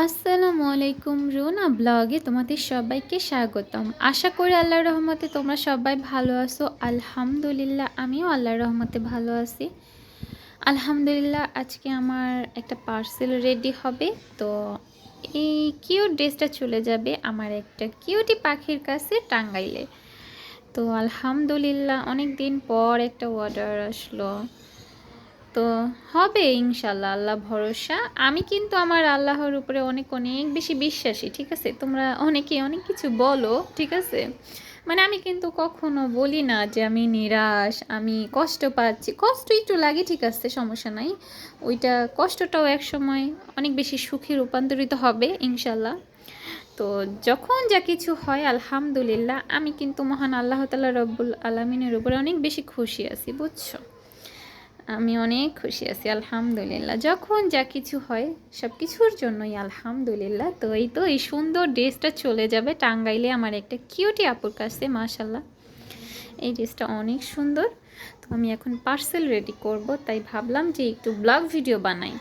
আসসালামু আলাইকুম রুনা ব্লগে তোমাদের সবাইকে স্বাগতম। আশা করি আল্লাহর রহমতে তোমরা সবাই ভালো আছো। আলহামদুলিল্লাহ, আমিও আল্লাহর রহমতে ভালো আছি। আলহামদুলিল্লাহ, আজকে আমার একটা পার্সেল রেডি হবে। তো এই কিউট ড্রেসটা চলে যাবে আমার একটা কিউটি পাখির কাছে টাঙ্গাইলে। তো আলহামদুলিল্লাহ অনেক দিন পর একটা অর্ডার আসলো। তো হবে ইনশাল্লাহ, আল্লাহ ভরসা। আমি কিন্তু আমার আল্লাহর উপরে অনেক অনেক বেশি বিশ্বাসী, ঠিক আছে? তোমরা অনেকে অনেক কিছু বলো, ঠিক আছে? মানে আমি কিন্তু কখনো বলি না যে আমি নিরাশ, আমি কষ্ট পাচ্ছি। কষ্ট একটু লাগে, ঠিক আছে, সমস্যা নাই। ওইটা কষ্টটাও এক সময় অনেক বেশি সুখী রূপান্তরিত হবে, ইনশাল্লাহ। তো যখন যা কিছু হয়, আলহামদুলিল্লাহ, আমি কিন্তু মহান আল্লাহ তালা রব্বুল আলমিনের উপরে অনেক বেশি খুশি আছি, বুঝছ? আমি অনেক খুশি আছি, আলহামদুলিল্লাহ। যখন যা কিছু হয় সব কিছুর জন্যই আলহামদুলিল্লাহ। তো এই তো, এই সুন্দর ড্রেসটা চলে যাবে টাঙ্গাইলে আমার একটা কিউটি আপুর কাছে মাশাল্লাহ এই ড্রেসটা অনেক সুন্দর। তো আমি এখন পার্সেল রেডি করব, তাই ভাবলাম যে একটু ব্লগ ভিডিও বানাই।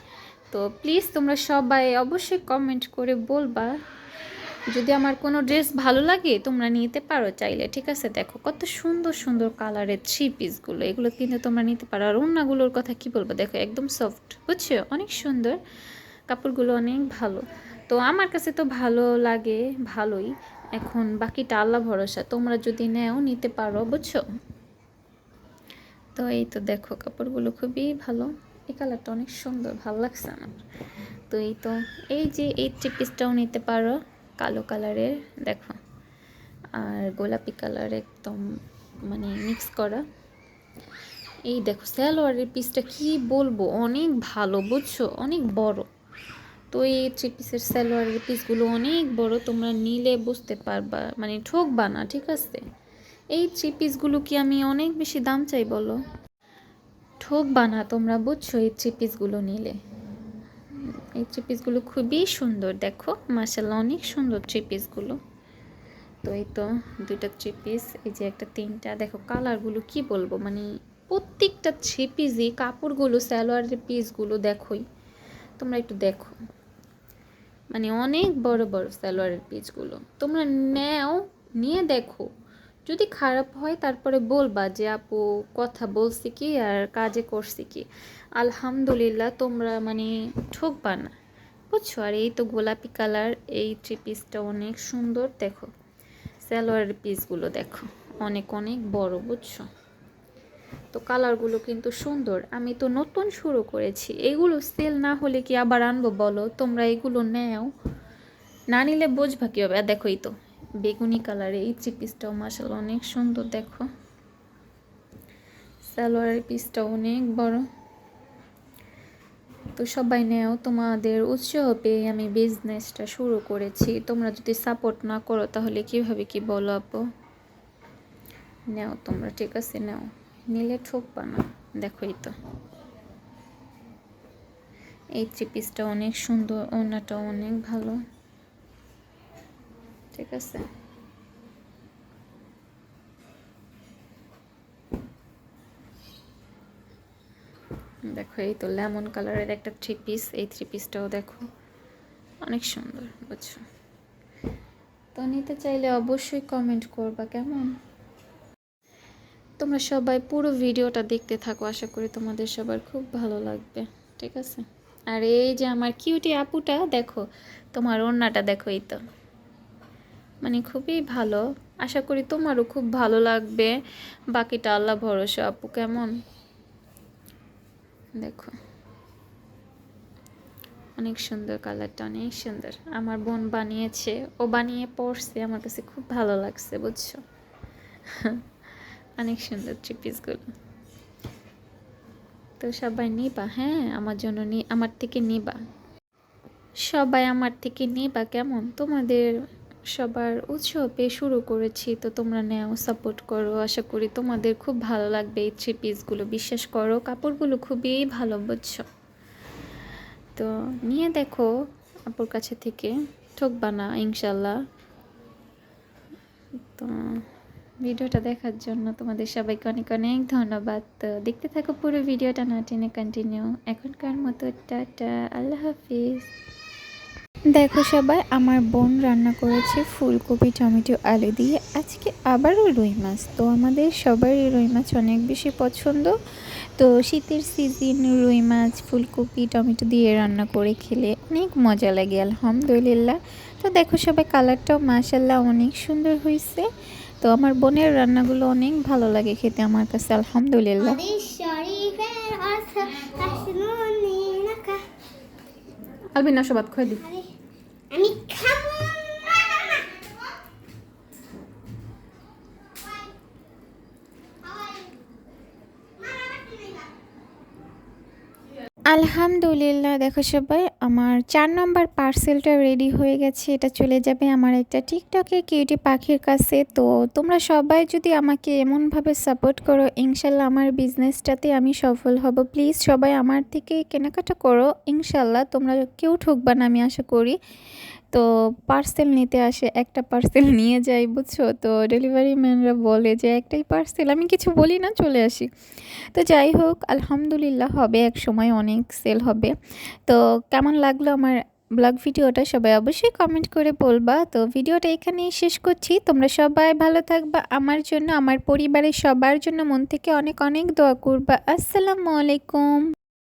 তো প্লিজ তোমরা সবাই অবশ্যই কমেন্ট করে বলবা যদি আমার কোনো ড্রেস ভালো লাগে, তোমরা নিতে পারো চাইলে, ঠিক আছে? দেখো কত সুন্দর সুন্দর কালারের থ্রি পিসগুলো এগুলো কিন্তু তোমরা নিতে পারো। আর অন্যগুলোর কথা কি বলব? দেখো একদম সফট বুঝছ? অনেক সুন্দর। কাপড়গুলো অনেক ভালো। তো আমার কাছে তো ভালো লাগে, ভালোই। এখন বাকিটা আল্লাহ ভরসা, তোমরা যদি নেও, নিতে পারো, বুঝছ? তো এই তো দেখো, কাপড়গুলো খুবই ভালো। এই কালারটা অনেক সুন্দর, ভালো লাগছে আমার। তো এই তো, এই যে এই থ্রি পিসটাও নিতে পারো। কালো কালারের দেখো। আর গোলাপি কালার একদম মানে মিক্স করা। এই দেখো স্যালোয়ারের পিসটা কি বলব? অনেক ভালো, বুঝছ? অনেক বড়। তো এই থ্রি পিসের স্যালোয়ারের পিসগুলো অনেক বড়, তোমরা নিলে বুঝতে পারবা। মানে ঠকবা না, ঠিক আছে? এই থ্রি পিসগুলো কি আমি অনেক বেশি দাম চাই বলো? ঠকবা না তোমরা, বুঝছ? এই থ্রি পিসগুলো নিলে। এই থ্রি পিসগুলো খুবই সুন্দর, দেখো। মাসাল্লাহ অনেক সুন্দর থ্রি পিসগুলো তো এই তো দুইটা থ্রি পিস এই যে একটা তিনটা। দেখো, কালারগুলো কি বলব? মানে প্রত্যেকটা থ্রি পিসই কাপড়গুলো স্যালোয়ারের পিসগুলো দেখোই। তোমরা একটু দেখো। মানে অনেক বড় বড় স্যালোয়ারের পিসগুলো। তোমরা নেও, নিয়ে দেখো। যদি খারাপ হয়, তারপরে বলবা যে, আপু, কথা বলছি কি আর কাজে করছি কি? আলহামদুলিল্লাহ, তোমরা মানে ঠকবা না। বুঝছ? আর এই তো গোলাপি কালার, এই থ্রি পিসটা অনেক সুন্দর, দেখো। স্যালোয়ারের পিসগুলো দেখো। অনেক অনেক বড়, বুঝছ? তো কালারগুলো কিন্তু সুন্দর। আমি তো নতুন শুরু করেছি। এগুলো সেল না হলে কি আবার আনব বলো? তোমরা এগুলো নেও। না নিলে বুঝবা কী হবে দেখোই তো বেগুনি কালারে এই থ্রি পিসটাও মাসাল অনেক সুন্দর, দেখো। সালোয়ারের পিসটাও অনেক বড়। তো সবাই নেও, তোমাদের উৎসাহ পেয়ে আমি বিজনেসটা শুরু করেছি। তোমরা যদি সাপোর্ট না করো, তাহলে কীভাবে কি বলো আপু? নেও তোমরা, ঠিক আছে, নেও। নিলে ঠকবা না, দেখোই তো। এই থ্রি পিসটা অনেক সুন্দর ওনাটা অনেক ভালো। ঠিক আছে? দেখো, এই তো লেমন কালারের একটা থ্রি পিস এই থ্রি পিসটাও দেখো। অনেক সুন্দর, বুঝছ? তো নিতে চাইলে অবশ্যই কমেন্ট করবা, কেমন? তোমরা সবাই পুরো ভিডিওটা দেখতে থাকো, আশা করি তোমাদের সবার খুব ভালো লাগবে, ঠিক আছে? আর এই যে আমার কিউটি আপুটা, দেখো, তোমার ওড়নাটা দেখো, এই তো। মানে খুবই ভালো। আশা করি তোমারও খুব ভালো লাগবে। বাকিটা আল্লাহ ভরসা, আপু কেমন? দেখো। অনেক সুন্দর কালারটা, অনেক সুন্দর। আমার বোন বানিয়েছে, ও বানিয়ে পড়ছে আমার কাছে খুব ভালো লাগছে, বুঝছ? অনেক সুন্দর থ্রি পিসগুলো তো সবাই নিবা হ্যাঁ? আমার জন্য নি, আমার থেকে নিবা। সবাই আমার থেকে নিবা, কেমন? তোমাদের সবার উৎসাহ পেয়ে শুরু করেছি, তো তোমরা নেও সাপোর্ট করো। আশা করি তোমাদের খুব ভালো লাগবে এই থ্রি পিসগুলো বিশ্বাস করো, কাপড়গুলো খুবই ভালো, বুঝছ? তো নিয়ে দেখো আপুর কাছে থেকে। ঠকবা না ইনশাল্লাহ তো ভিডিওটা দেখার জন্য তোমাদের সবাইকে অনেক অনেক ধন্যবাদ। তো দেখতে থাকো পুরো ভিডিওটা, না টেনে কন্টিনিউ এখনকার মতো, টাটা, আল্লাহ হাফিজ। দেখো সবাই আমার বোন রান্না করেছে ফুলকপি টমেটো আলু দিয়ে। আজকে আবারও রুই মাছ। তো আমাদের সবারই রুই মাছ অনেক বেশি পছন্দ। তো শীতের সিজন রুই মাছ ফুলকপি টমেটো দিয়ে রান্না করে খেলে অনেক মজা লাগে আলহামদুলিল্লাহ। তো দেখো সবাই কালারটাও মাশাল্লাহ অনেক সুন্দর হয়েছে তো আমার বোনের রান্নাগুলো অনেক ভালো লাগে খেতে আমার কাছে আলহামদুলিল্লাহ। আলবিন না সবাত খোয়া দি আমি খাব আলহামদুলিল্লাহ, দেখো সবাই, আমার চার নম্বর পার্সেলটা রেডি হয়ে গেছে, এটা চলে যাবে আমার একটা টিকটকে কিউটি পাখির কাছে। তো তোমরা সবাই যদি আমাকে এমনভাবে সাপোর্ট করো, ইনশাল্লাহ আমার বিজনেসটাতে আমি সফল হব। প্লিজ সবাই আমার থেকে কেনাকাটা করো, ইনশাল্লাহ তোমরা কেউ ঠকবা না, আমি আশা করি। তো পার্সেল নিতে আসে, একটা পার্সেল নিয়ে যাই, বুঝছ? তো ডেলিভারি ম্যানরা বলে যে, একটাই পার্সেল আমি কিছু বলি না, চলে আসি। তো যাই হোক, আলহামদুলিল্লাহ হবে, এক সময় অনেক সেল হবে। তো কেমন লাগল আমার ব্লগ ভিডিওটা সবাই অবশ্যই কমেন্ট করে বলবা। তো ভিডিওটা এখানেই শেষ করছি। তোমরা সবাই ভালো থাকবা। আমার জন্য, আমার পরিবারের সবার জন্য মন থেকে অনেক অনেক দোয়া করবা। আসসালামু আলাইকুম।